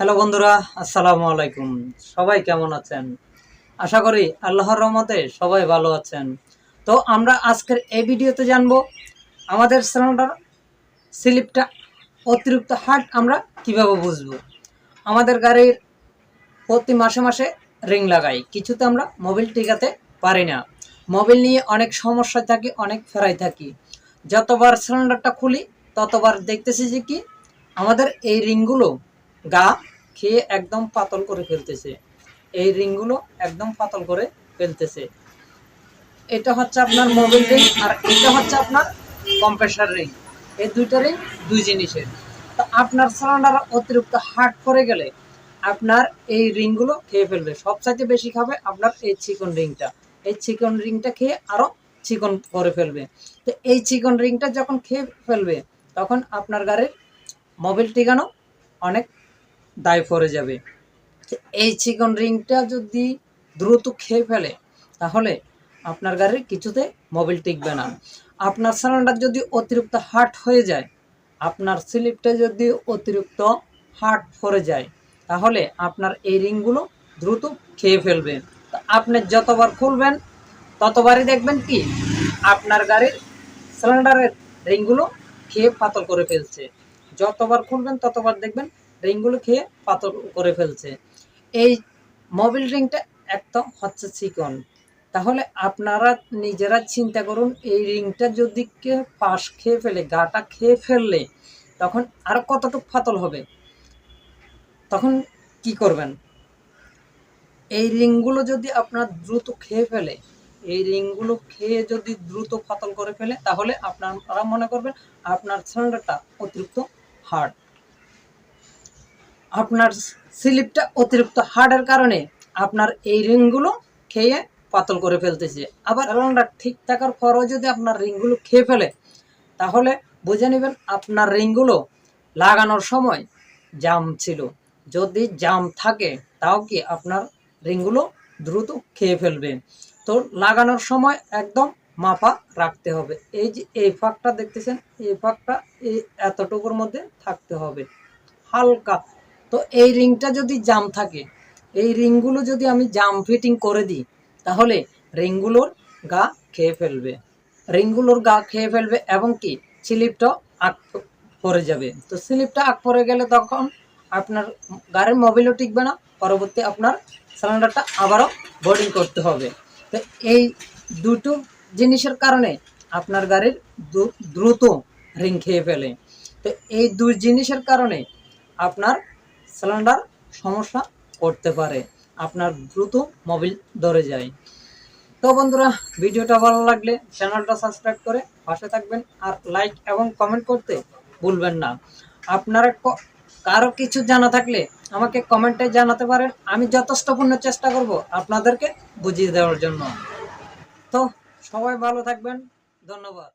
Hello বন্ধুরা, আসসালামু আলাইকুম। সবাই কেমন আছেন? আশা করি আল্লাহর রহমতে সবাই ভালো আছেন। তো আমরা আজকের এই ভিডিওতে জানব আমাদের সিলিন্ডার স্লিপটা অতিরিক্ত হার্ট আমরা কীভাবে বুঝব? আমাদের গাড়ির প্রতি মাসে মাসে রিং লাগাই, কিছুতে আমরা মোবিল টিকাতে পারি না। মোবিল নিয়ে অনেক সমস্যায় থাকি, অনেক ফেরাই থাকি। যতবার সিলিন্ডারটা খুলি, ততবার দেখতেছি যে কি আমাদের এই রিংগুলো গা খেয়ে একদম পাতল করে ফেলতেছে। এই রিংগুলো একদম পাতল করে ফেলতেছে। এটা হচ্ছে আপনার মোবিল রিং আর এটা হচ্ছে আপনার কম্প্রেসার রিং এই দুইটা রিং দুই জিনিসের। তো আপনার সিলিন্ডার অতিরিক্ত হার্ড করে গেলে আপনার এই রিংগুলো খেয়ে ফেলবে। সবচাইতে বেশি খাবে আপনার এই চিকন রিংটা। এই চিকন রিংটা খেয়ে আরও চিকন করে ফেলবে। তো এই চিকন রিংটা যখন খেয়ে ফেলবে, তখন আপনার গাড়ির মোবিল টিকানো অনেক দায় পড়ে যাবে। এই চিকন রিংটা যদি দ্রুত খেয়ে ফেলে, তাহলে আপনার গাড়ির কিছুতে মোবিল টিকবে না। আপনার সিলিন্ডার যদি অতিরিক্ত হার্ট হয়ে যায়, আপনার স্লিপটা যদি অতিরিক্ত হার্ট পড়ে যায়, তাহলে আপনার এই রিংগুলো দ্রুত খেয়ে ফেলবে। আপনি যতবার খুলবেন, ততবারই দেখবেন কি, আপনার গাড়ির সিলিন্ডারের রিংগুলো খেয়ে পাতল করে ফেলছে। যতবার খুলবেন, ততবার দেখবেন রিংগুলো খেয়ে পাতল করে ফেলছে। এই মোবিল রিংটা একদম হচ্ছে চিকন। তাহলে আপনারা নিজেরা চিন্তা করুন, এই রিংটা যদি কে পাশ খেয়ে ফেলে, গাটা খেয়ে ফেললে, তখন আর কতটুকু ফাতল হবে? তখন কি করবেন? এই রিংগুলো যদি আপনার দ্রুত খেয়ে ফেলে, এই রিংগুলো খেয়ে যদি দ্রুত ফাতল করে ফেলে, তাহলে আপনারা মনে করবেন আপনার সিলিন্ডারটা অতিরিক্ত হার্ড আপনার স্লিপটা অতিরিক্ত হার্ডের কারণে আপনার এই রিংগুলো খেয়ে পাতল করে ফেলতেছে। আবার সিলিন্ডার ঠিক থাকার পরও যদি আপনার রিংগুলো খেয়ে ফেলে, তাহলে বুঝে নেবেন আপনার রিংগুলো লাগানোর সময় জাম ছিল। যদি জাম থাকে, তাও কি আপনার রিংগুলো দ্রুত খেয়ে ফেলবে। তো লাগানোর সময় একদম মাপা রাখতে হবে। এই যে এই ফাঁকটা দেখতেছেন, এই ফাঁকটা এই এতটুকুর মধ্যে থাকতে হবে। হালকা তো এই রিংটা যদি জাম থাকে, এই রিংগুলো যদি আমি জাম ফিটিং করে দিই, তাহলে রিংগুলোর গা খেয়ে ফেলবে। রিংগুলোর গা খেয়ে ফেলবে এবং কি? স্লিপটাও আগ পরে যাবে। তো স্লিপটা আগ পরে গেলে তখন আপনার গাড়ির মোবিলও টিকবে না, পরবর্তী আপনার সিলিন্ডারটা আবারও বোর্ডিং করতে হবে। তো এই দুটো জিনিসের কারণে আপনার গাড়ির দ্রু- দ্রুত রিং খেয়ে ফেলে। তো এই দুই জিনিসের কারণে আপনার সিলিন্ডার সমস্যা করতে পারে। আপনার দ্রুত মোবিল ধরে যায়। তো বন্ধুরা, ভিডিওটা ভালো লাগলে চ্যানেলটা সাবস্ক্রাইব করে পাশে থাকবেন আর লাইক এবং কমেন্ট করতে ভুলবেন না। আপনারা কারও কিছু জানা থাকলে আমাকে কমেন্টে জানাতে পারেন। আমি যথেষ্টপূর্ণ চেষ্টা করব আপনাদেরকে বুঝিয়ে দেওয়ার জন্য। তো সবাই ভালো থাকবেন। ধন্যবাদ।